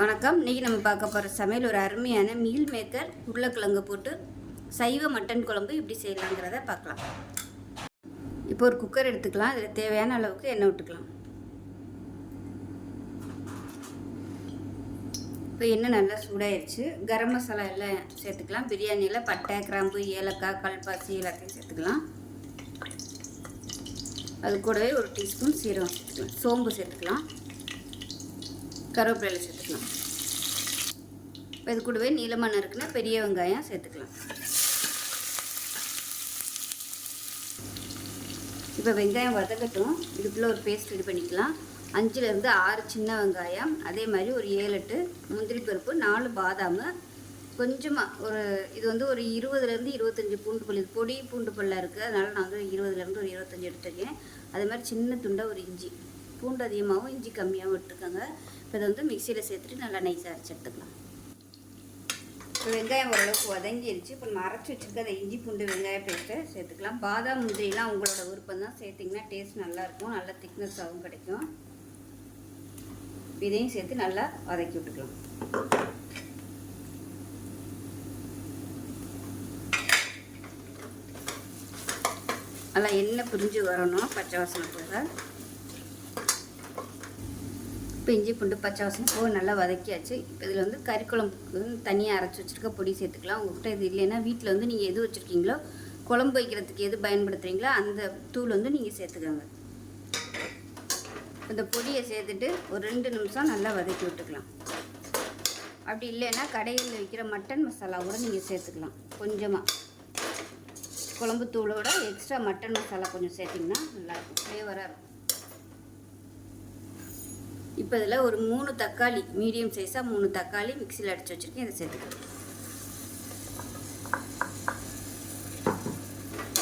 வணக்கம். இன்றைக்கி நம்ம பார்க்க போகிற சமையல் ஒரு அருமையான மீல் மேக்கர் உருளைக்கிழங்கு போட்டு சைவ மட்டன் குழம்பு இப்படி செய்யலாங்கிறத பார்க்கலாம். இப்போ ஒரு குக்கர் எடுத்துக்கலாம். அதில் தேவையான அளவுக்கு எண்ணெய் விட்டுக்கலாம். இப்போ எண்ணெய் நல்லா சூடாயிருச்சு. கரம் மசாலா எல்லாம் சேர்த்துக்கலாம். பிரியாணியில் பட்டை கிராம்பு ஏலக்காய் கல்பாசி எல்லாத்தையும் சேர்த்துக்கலாம். அது கூடவே ஒரு டீஸ்பூன் சீரகம் சேர்த்துக்கலாம். சோம்பு சேர்த்துக்கலாம். கருவேப்பிலையில் சேர்த்துக்கலாம். இப்போ இது கூடவே நீளமான இருக்குன்னா பெரிய வெங்காயம் சேர்த்துக்கலாம். இப்போ வெங்காயம் வதக்கட்டும். இதுக்குள்ளே ஒரு பேஸ்ட் ரெடி பண்ணிக்கலாம். அஞ்சுலேருந்து ஆறு சின்ன வெங்காயம் அதே மாதிரி ஒரு ஏழு எட்டு முந்திரி பருப்பு நாலு பாதாம். கொஞ்சமாக ஒரு இது வந்து ஒரு இருபதுலேருந்து இருபத்தஞ்சி பூண்டு பல். பொடி பூண்டு பல்லாக இருக்குது அதனால் நாங்கள் இருபதுலேருந்து ஒரு இருபத்தஞ்சி எடுத்துருக்கேன். அதே மாதிரி சின்ன துண்டாக ஒரு இஞ்சி. பூண்டு அதிகமாகவும் இஞ்சி கம்மியாகவும் எடுத்துக்கோங்க. இப்போ இதை வந்து மிக்சியில் சேர்த்துட்டு நல்லா நைஸாக அரைச்சி எடுத்துக்கலாம். இப்போ வெங்காயம் ஓரளவுக்கு வதங்கிருச்சு. இப்போ நம்ம அரைச்சி வச்சுருக்க அந்த இஞ்சி பூண்டு வெங்காய பேஸ்ட்டை சேர்த்துக்கலாம். பாதாம் முந்திரிலாம் உங்களோட விருப்பம் தான். சேர்த்திங்கன்னா டேஸ்ட் நல்லாயிருக்கும் நல்லா திக்னஸாகவும் கிடைக்கும். இதையும் சேர்த்து நல்லா வதக்கி விட்டுக்கலாம். நல்லா எண்ணெய் பிரிஞ்சு வரணும். பச்சை வாசனை போக. இப்போ இஞ்சி பூண்டு பச்சை வாசனை போக நல்லா வதக்கியாச்சு. இப்போ இதில் வந்து கறிக்குழம்புக்கு தனியாக அரைச்சி வச்சுருக்க பொடி சேர்த்துக்கலாம். உங்கள்கிட்ட இது இல்லைன்னா வீட்டில் வந்து நீங்கள் எது வச்சுருக்கீங்களோ குழம்பு வைக்கிறதுக்கு எது பயன்படுத்துகிறீங்களோ அந்த தூள் வந்து நீங்கள் சேர்த்துக்கோங்க. இந்த பொடியை சேர்த்துட்டு ஒரு ரெண்டு நிமிஷம் நல்லா வதக்கி விட்டுக்கலாம். அப்படி இல்லைன்னா கடையில் விற்கிற மட்டன் மசாலா கூட நீங்கள் சேர்த்துக்கலாம். கொஞ்சமாக குழம்பு தூளோட எக்ஸ்ட்ரா மட்டன் மசாலா கொஞ்சம் சேர்த்திங்கன்னா நல்லாயிருக்கும். ஃப்ளேவராக இருக்கும். இப்போ இதில் ஒரு மூணு தக்காளி மீடியம் சைஸாக மூணு தக்காளி மிக்சியில் அடித்து வச்சுருக்கேன். இதை சேர்த்துக்கலாம்.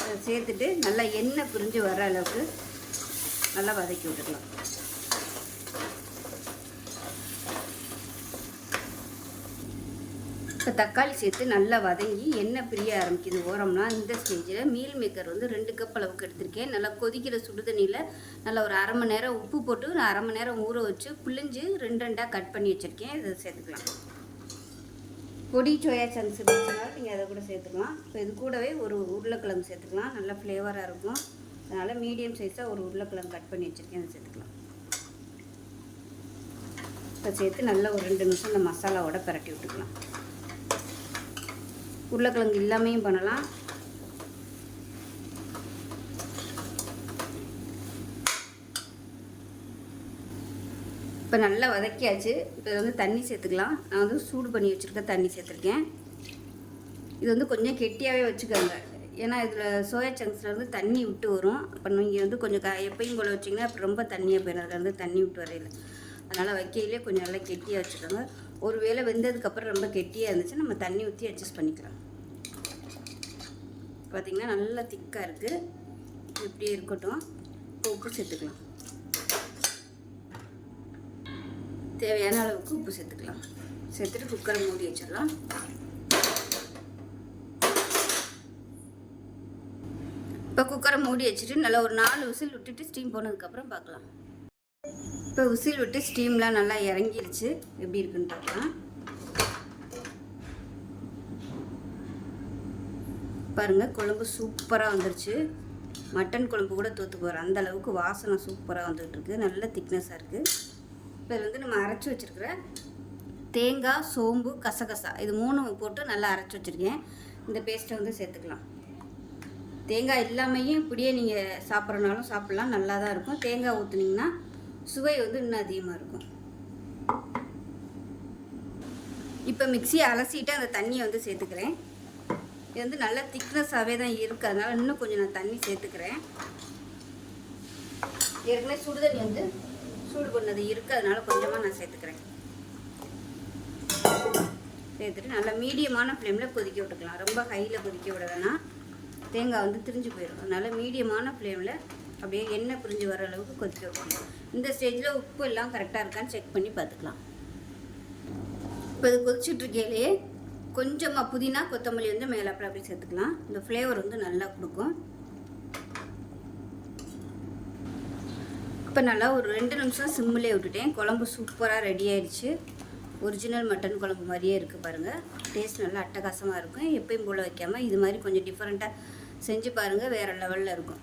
அதை சேர்த்துட்டு நல்லா எண்ணெய் பிரிஞ்சு வர அளவுக்கு நல்லா வதக்கி விட்டுக்கலாம். இப்போ தக்காளி சேர்த்து நல்லா வதங்கி எண்ணெய் பிரிய ஆரம்பிக்குது ஓரம்னா. இந்த ஸ்டேஜில் மீல் மேக்கர் வந்து ரெண்டு கப் அளவுக்கு எடுத்திருக்கேன். நல்லா கொதிக்கிற சுடுதண்ணியில் நல்லா ஒரு அரை மணி நேரம் உப்பு போட்டு நான் அரை மணி நேரம் ஊற வச்சு புளிஞ்சு ரெண்டு ரெண்டாக கட் பண்ணி வச்சுருக்கேன். இதை சேர்த்துக்கலாம். பொடி சோயா சங்க்ஸ் இருந்துச்சுனாலும் நீங்கள் அதை கூட சேர்த்துக்கலாம். இப்போ இது கூடவே ஒரு உருளைக்கிழங்கு சேர்த்துக்கலாம். நல்லா ஃப்ளேவராக இருக்கும். அதனால் மீடியம் சைஸாக ஒரு உருளைக்கிழங்கு கட் பண்ணி வச்சுருக்கேன். அதை சேர்த்துக்கலாம். இப்போ சேர்த்து நல்லா ஒரு ரெண்டு நிமிஷம் இந்த மசாலாவோட பரட்டி விட்டுக்கலாம். உருளைக்கிழங்கு இல்லாமையும் பண்ணலாம். இப்போ நல்லா வதக்கியாச்சு. இப்போ வந்து தண்ணி சேர்த்துக்கலாம். நான் வந்து சூடு பண்ணி வச்சுருக்க தண்ணி சேர்த்துருக்கேன். இது வந்து கொஞ்சம் கெட்டியாகவே வச்சுக்கோங்க. ஏன்னா இதில் சோயா சங்க்ஸ்லேருந்து தண்ணி விட்டு வரும். அப்போ நீங்கள் வந்து கொஞ்சம் க எப்பயும் போல் வச்சிங்கன்னா அப்புறம் ரொம்ப தண்ணியாக போயிடும். அதுலேருந்து தண்ணி விட்டு வரையில. அதனால் வைக்கையிலே கொஞ்சம் நல்லா கெட்டியாக வச்சுக்கோங்க. ஒரு வேளை வெந்ததுக்கப்புறம் ரொம்ப கெட்டியாக இருந்துச்சு நம்ம தண்ணி ஊற்றி அட்ஜஸ்ட் பண்ணிக்கலாம். பார்த்திங்கன்னா நல்லா திக்காக இருக்குது இப்படியே இருக்கட்டும். இப்போ உப்பு சேர்த்துக்கலாம். தேவையான அளவுக்கு உப்பு சேர்த்துக்கலாம். சேர்த்துட்டு குக்கரை மூடி வச்சிடலாம். இப்போ குக்கரை மூடி வச்சுட்டு நல்லா ஒரு நாலு விசில் விட்டுட்டு ஸ்டீம் போனதுக்கப்புறம் பார்க்கலாம். இப்போ உசில் விட்டு ஸ்டீம்லாம் நல்லா இறங்கிருச்சு. எப்படி இருக்குன்னு பார்க்கலாம். பாருங்கள் குழம்பு சூப்பராக வந்துருச்சு. மட்டன் குழம்பு கூட தூத்து போகிறேன் அந்த அளவுக்கு வாசனை சூப்பராக வந்துகிட்ருக்கு நல்ல திக்னஸாக இருக்குது இப்போ இதில் வந்து நம்ம அரைச்சி வச்சுருக்கிற தேங்காய் சோம்பு கசகசா இது மூணு போட்டு நல்லா அரைச்சி வச்சுருக்கேன். இந்த பேஸ்ட்டை வந்து சேர்த்துக்கலாம். தேங்காய் இல்லாமையும் இப்படியே நீங்கள் சாப்பிட்றனாலும் சாப்பிட்லாம். நல்லா தான் இருக்கும். தேங்காய் ஊற்றுனீங்கன்னா சுவை வந்து இன்னும் அதிகமாக இருக்கும். இப்போ மிக்சியை அலசிட்டு அந்த தண்ணியை வந்து சேர்த்துக்கிறேன். இது வந்து நல்ல திக்னஸாகவே தான் இருக்குது அதனால் இன்னும் கொஞ்சம் நான் தண்ணி சேர்த்துக்கிறேன். ஏற்கனவே சுடுதண்ணி வந்து சூடு பண்ணது இருக்குது அதனால கொஞ்சமாக நான் சேர்த்துக்கிறேன். சேர்த்துட்டு நல்லா மீடியமான ஃப்ளேமில் கொதிக்க விட்டுக்கலாம். ரொம்ப ஹையில் கொதிக்க விட வேணாம். தேங்காய் வந்து திரிஞ்சு போயிடும் அதனால் மீடியமான ஃப்ளேமில் அப்படியே எண்ணெய் பிரிஞ்சு வர அளவுக்கு கொதிக்க விடணும் இந்த ஸ்டேஜில் உப்பு எல்லாம் கரெக்டாக இருக்கான்னு செக் பண்ணி பார்த்துக்கலாம். இப்போ இது கொதிச்சுட்ருக்கையிலேயே கொஞ்சமாக புதினா கொத்தமல்லி வந்து மேலே அப்படி சேர்த்துக்கலாம். இந்த ஃப்ளேவர் வந்து நல்லா கொடுக்கும். இப்போ நல்லா ஒரு ரெண்டு நிமிஷம் சிம்மிலே விட்டுட்டேன். குழம்பு சூப்பராக ரெடி ஆயிடுச்சு. ஒரிஜினல் மட்டன் குழம்பு மாதிரியே இருக்குது பாருங்கள் டேஸ்ட் நல்லா அட்டகாசமாக இருக்கும். எப்பயும் போல் வைக்காமல் இது மாதிரி கொஞ்சம் டிஃப்ரெண்ட்டாக செஞ்சு பாருங்கள் வேறு லெவலில் இருக்கும்.